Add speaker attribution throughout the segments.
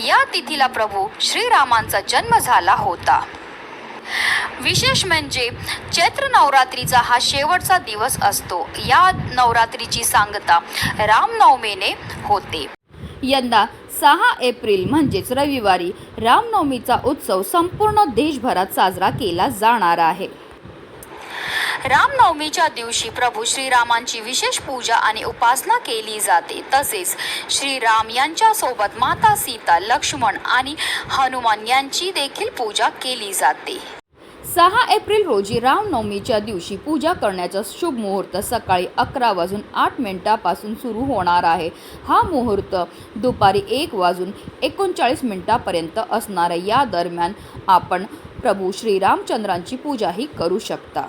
Speaker 1: या तिथीला प्रभू श्रीरामांचा जन्म झाला होता. विशेष म्हणजे चैत्र नवरात्रीचा हा शेवटचा दिवस असतो. या नवरात्रीची सांगता रामनवमीने होते. यंदा सहा एप्रिल म्हणजेच रविवारी रामनवमीचा उत्सव संपूर्ण देशभरात साजरा केला जाणार आहे. रामनवमीच्या दिवशी प्रभू श्रीरामांची विशेष पूजा आणि उपासना केली जाते. तसेच श्रीराम यांच्यासोबत माता सीता लक्ष्मण आणि हनुमान यांची देखील पूजा केली जाते. सहा एप्रिल रोजी रामनवमीच्या दिवशी पूजा करण्याचा शुभ मुहूर्त सकाळी अकरा वाजून आठ मिनिटापासून सुरू होणार आहे. हा मुहूर्त दुपारी एक वाजून एकोणचाळीस मिनिटापर्यंत असणार आहे. या दरम्यान आपण प्रभू श्रीरामचंद्रांची पूजाही करू शकता.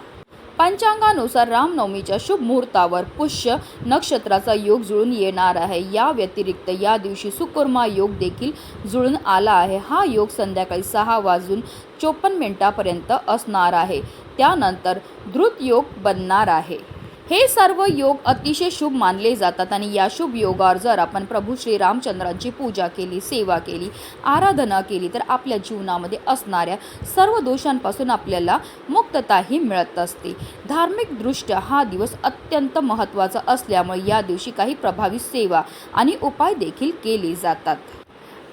Speaker 1: पंचांगानुसार रामनवमीच्या शुभ मुहूर्तावर पुष्य नक्षत्राचा योग जुळून येणार आहे. या व्यतिरिक्त या दिवशी सुकुर्मा योग देखील जुळून आला आहे. हा योग संध्याकाळी सहा वाजून चोपन्न मिनिटापर्यंत असणार आहे. त्यानंतर द्रुत योग बनणार आहे. हे सर्व योग अतिशय शुभ मानले जातात आणि या शुभ योगावर जर आपण प्रभू श्रीरामचंद्रांची पूजा केली सेवा केली आराधना केली तर आपल्या जीवनामध्ये असणाऱ्या सर्व दोषांपासून आपल्याला मुक्तताही मिळत असते. धार्मिकदृष्ट्या हा दिवस अत्यंत महत्त्वाचा असल्यामुळे या दिवशी काही प्रभावी सेवा आणि उपाय देखील केले जातात.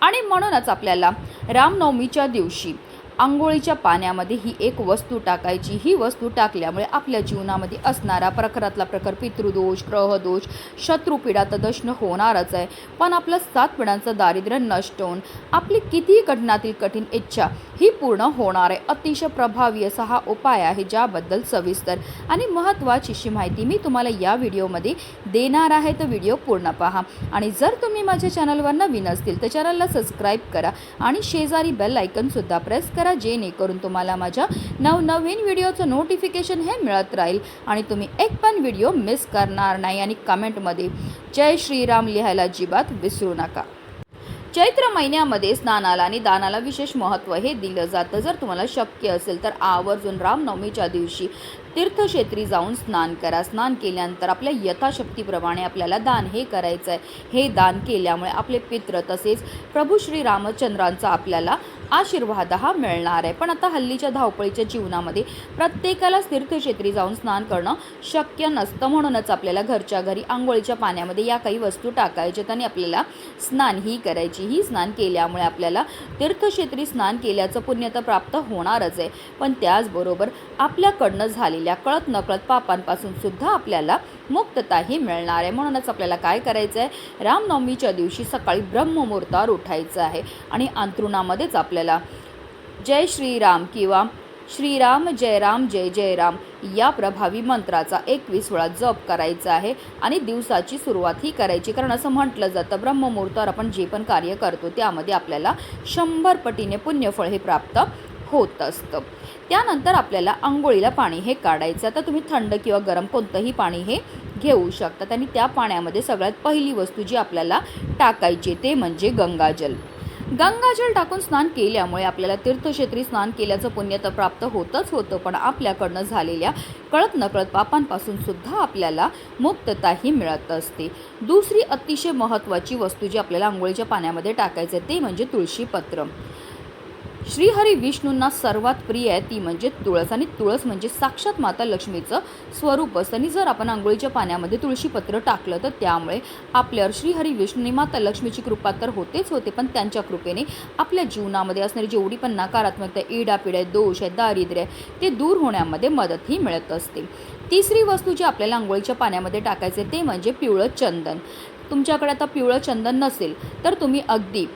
Speaker 1: आणि म्हणूनच आपल्याला रामनवमीच्या दिवशी आंघोळीच्या पाण्यामध्ये ही एक वस्तू टाकायची. ही वस्तू टाकल्यामुळे आपल्या जीवनामध्ये असणारा प्रखरातला प्रखर पितृदोष ग्रहदोष शत्रुपीडा तर दशनं होणारच आहे. पण आपलं सात पिढ्यांचं दारिद्र्य नष्ट होऊन आपली कितीही कठीणातील कठीण इच्छा ही पूर्ण होणार आहे. अतिशय प्रभावी असा हा उपाय आहे ज्याबद्दल सविस्तर आणि महत्त्वाची अशी माहिती मी तुम्हाला या व्हिडिओमध्ये देणार आहे. तर व्हिडिओ पूर्ण पहा. आणि जर तुम्ही माझ्या चॅनलवर नवीन असतील तर चॅनलला सबस्क्राईब करा आणि शेजारी बेल आयकनसुद्धा प्रेस करा. जेणेकरून तुम्हाला माझ्या नवनवीन व्हिडिओचं नोटिफिकेशन हे मिळत राहील. आणि तुम्ही एक पण व्हिडिओ मिस करणार नाही आणि कमेंटमध्ये जय श्रीराम लिहायला अजिबात विसरू नका. चैत्र महिन्यामध्ये स्नानाला आणि दानाला विशेष महत्त्व हे दिलं जातं. जर तुम्हाला शक्य असेल तर आवर्जून रामनवमीच्या दिवशी तीर्थक्षेत्री जाऊन स्नान करा. स्नान केल्यानंतर आपल्या यथाशक्तीप्रमाणे आपल्याला दान हे करायचं आहे हे दान केल्यामुळे आपले पित्र तसेच प्रभू श्री रामचंद्रांचा आपल्याला आशीर्वाद हा मिळणार आहे. पण आता हल्लीच्या धावपळीच्या जीवनामध्ये प्रत्येकालाच तीर्थक्षेत्री जाऊन स्नान करणं शक्य नसतं. म्हणूनच आपल्याला घरच्या घरी आंघोळीच्या पाण्यामध्ये या काही वस्तू टाकायच्यात आणि आपल्याला स्नान ही करायची. ही स्नान केल्यामुळे आपल्याला तीर्थक्षेत्री स्नान केल्याचं पुण्य तर प्राप्त होणारच आहे. पण त्याचबरोबर आपल्याकडनं झालेल्या कळत नकळत पापांपासून सुद्धा आपल्याला मुक्तताही मिळणार आहे. म्हणूनच आपल्याला काय करायचं आहे रामनवमीच्या दिवशी सकाळी ब्रह्ममुहूर्तावर उठायचं आहे. आणि अंथरुणामध्येच आपल्याला जय श्रीराम किंवा श्रीराम जय राम जय जय राम या प्रभावी मंत्राचा एकवीस वेळा जप करायचा आहे आणि दिवसाची सुरुवात ही करायची. कारण असं म्हटलं जातं ब्रह्ममुहूर्तावर आपण जे पण कार्य करतो त्यामध्ये आपल्याला शंभर पटीने पुण्यफळ हे प्राप्त होत असतं. त्यानंतर आपल्याला आंघोळीला पाणी हे काढायचं तर तुम्ही थंड किंवा गरम कोणतंही पाणी हे घेऊ शकतात आणि त्या पाण्यामध्ये सगळ्यात पहिली वस्तू जी आपल्याला टाकायची ते म्हणजे गंगाजल. गंगाजल टाकून स्नान केल्यामुळे आपल्याला तीर्थक्षेत्री स्नान केल्याचं पुण्य तर प्राप्त होतच होतं पण आपल्याकडनं झालेल्या कळत नकळत पापांपासून सुद्धा आपल्याला मुक्तताही मिळत असते. दुसरी अतिशय महत्त्वाची वस्तू जी आपल्याला आंघोळीच्या पाण्यामध्ये टाकायचं ते म्हणजे तुळशीपत्र. श्रीहरी विष्णूंना सर्वात प्रिय आहे ती म्हणजे तुळस. आणि तुळस म्हणजे साक्षात माता लक्ष्मीचं स्वरूप. असतं आणि जर आपण आंघोळीच्या पाण्यामध्ये तुळशीपत्र टाकलं तर त्यामुळे आपल्यावर श्रीहरी विष्णूंनी माता लक्ष्मीची कृपा तर होतेच होते पण त्यांच्या कृपेने आपल्या जीवनामध्ये असणारी जेवढी पण नकारात्मकता आहे दोष आहे दारिद्र्य आहे ते दूर होण्यामध्ये मदतही मिळत असते. तिसरी वस्तू जी आपल्याला आंघोळीच्या पाण्यामध्ये टाकायचे ते म्हणजे पिवळं चंदन. तुमच्याकडे आता पिवळं चंदन नसेल तर तुम्ही अगदी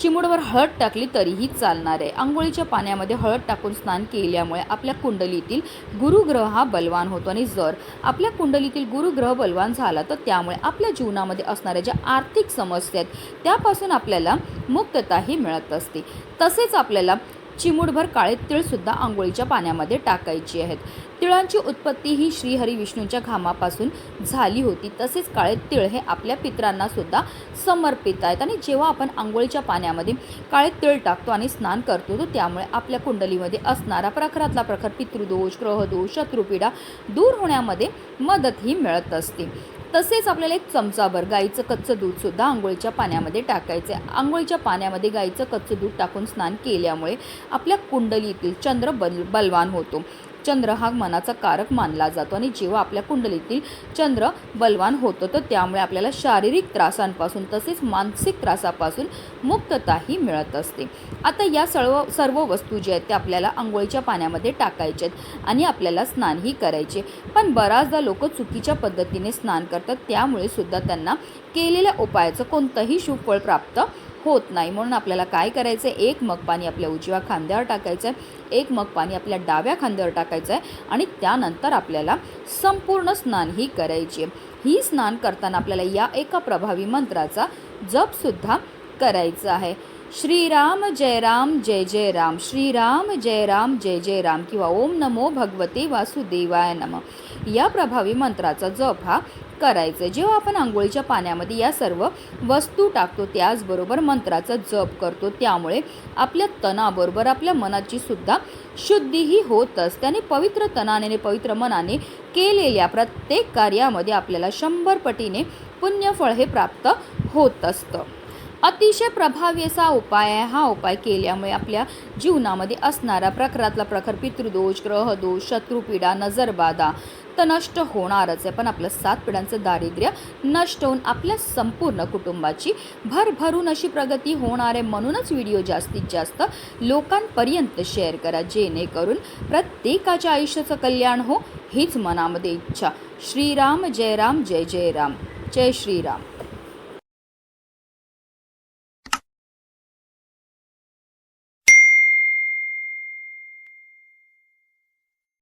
Speaker 1: चिमुडवर हळद टाकली तरीही चालणार आहे. आंघोळीच्या पाण्यामध्ये हळद टाकून स्नान केल्यामुळे आपल्या कुंडलीतील गुरुग्रह हा बलवान होतो आणि जर आपल्या कुंडलीतील गुरुग्रह बलवान झाला तर त्यामुळे आपल्या जीवनामध्ये असणाऱ्या ज्या आर्थिक समस्या आहेत त्यापासून आपल्याला मुक्तताही मिळत असते. तसेच आपल्याला चिमुडभर काळे तिळसुद्धा आंघोळीच्या पाण्यामध्ये टाकायची आहेत. तिळांची उत्पत्ती ही श्रीहरी विष्णूच्या घामापासून झाली होती. तसेच काळे तिळ हे आपल्या पित्रांना सुद्धा समर्पित आहेत. आणि जेव्हा आपण आंघोळीच्या पाण्यामध्ये काळे तिळ टाकतो आणि स्नान करतो तर त्यामुळे आपल्या कुंडलीमध्ये असणारा प्रखरातला प्रखर पितृदोष ग्रहदोष शत्रुपीडा दूर होण्यामध्ये मदतही मिळत असते. तसेच आपल्याला एक चमचाभर गाईचं कच्चं दूधसुद्धा आंघोळीच्या पाण्यामध्ये टाकायचं आहे आंघोळीच्या पाण्यामध्ये गाईचं कच्चं दूध टाकून स्नान केल्यामुळे आपल्या कुंडलीतील चंद्र बल बलवान होतो. चंद्र हा मनाचा कारक मानला जातो आणि जेव्हा आपल्या कुंडलीतील चंद्र बलवान होतं तर त्यामुळे आपल्याला शारीरिक त्रासांपासून तसेच मानसिक त्रासापासून मुक्तताही मिळत असते. आता या सर्व सर्व वस्तू ज्या आहेत त्या आपल्याला आंघोळीच्या पाण्यामध्ये टाकायच्या आहेत आणि आपल्याला स्नानही करायचे. पण बऱ्याचदा लोक चुकीच्या पद्धतीने स्नान करतात त्यामुळे सुद्धा त्यांना केलेल्या उपायाचं कोणतंही शुभ प्राप्त होत नाही. म्हणून आपल्याला काय करायचं आहे एक मग पाणी आपल्या उजव्या खांद्यावर टाकायचं आहे एक मग पाणी आपल्या डाव्या खांद्यावर टाकायचं आहे आणि त्यानंतर आपल्याला संपूर्ण स्नान ही करायची आहे. ही स्नान करताना आपल्याला या एका प्रभावी मंत्राचा जपसुद्धा करायचा आहे. श्रीराम जय राम जय जय राम. श्रीराम जय राम जय जय राम. किंवा ओम नमो भगवते वासुदेवाय नम. या प्रभावी मंत्राचा जप हा करायचं आहे जेव्हा आपण आंघोळीच्या पाण्यामध्ये या सर्व वस्तू टाकतो त्याचबरोबर मंत्राचा जप करतो त्यामुळे आपल्या तणाबरोबर आपल्या मनाची सुद्धा शुद्धीही होत असते आणि पवित्र तणाने पवित्र मनाने केलेल्या प्रत्येक कार्यामध्ये आपल्याला शंभर पटीने पुण्यफळ हे प्राप्त होत असतं. अतिशय प्रभावी असा उपाय आहे. हा उपाय केल्यामुळे आपल्या जीवनामध्ये असणारा प्रखरातला प्रखर पितृदोष ग्रहदोष शत्रुपीडा नजरबाधा तर नष्ट होणारच आहे. पण आपलं सात पिढ्यांचं दारिद्र्य नष्ट होऊन आपल्या संपूर्ण कुटुंबाची भरभरून अशी प्रगती होणार आहे म्हणूनच व्हिडिओ जास्तीत जास्त लोकांपर्यंत शेअर करा. जेणेकरून प्रत्येकाच्या आयुष्याचं कल्याण हो हीच मनामध्ये इच्छा. श्रीराम जय राम जय जय राम. जय श्रीराम.